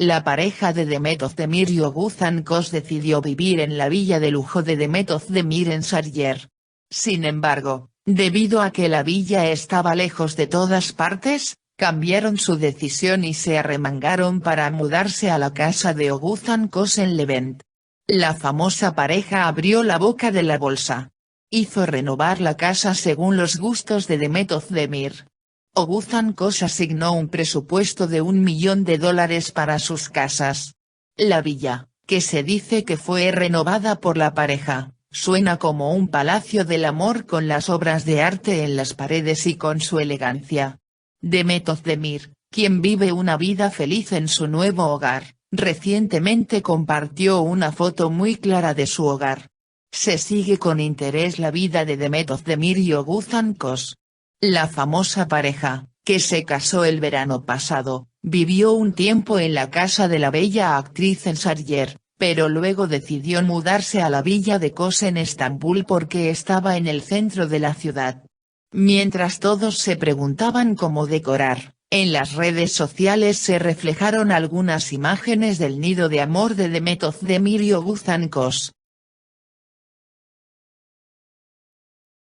La pareja de Demet Ozdemir y Oguzhan Kos decidió vivir en la villa de lujo de Demet Ozdemir en Saryer. Sin embargo, debido a que la villa estaba lejos de todas partes, cambiaron su decisión y se arremangaron para mudarse a la casa de Oguzhan Kos en Levent. La famosa pareja abrió la boca de la bolsa. Hizo renovar la casa según los gustos de Demet Ozdemir. Oguzhan Kos asignó un presupuesto de un millón de dólares para sus casas. La villa, que se dice que fue renovada por la pareja, suena como un palacio del amor con las obras de arte en las paredes y con su elegancia. Demet Ozdemir, quien vive una vida feliz en su nuevo hogar, recientemente compartió una foto muy clara de su hogar. Se sigue con interés la vida de Demet Ozdemir y Oguzhan Kos, la famosa pareja, que se casó el verano pasado, vivió un tiempo en la casa de la bella actriz en Saryer, pero luego decidió mudarse a la villa de Kos en Estambul porque estaba en el centro de la ciudad. Mientras todos se preguntaban cómo decorar, en las redes sociales se reflejaron algunas imágenes del nido de amor de Demet Ozdemir y Oguzhan Kos.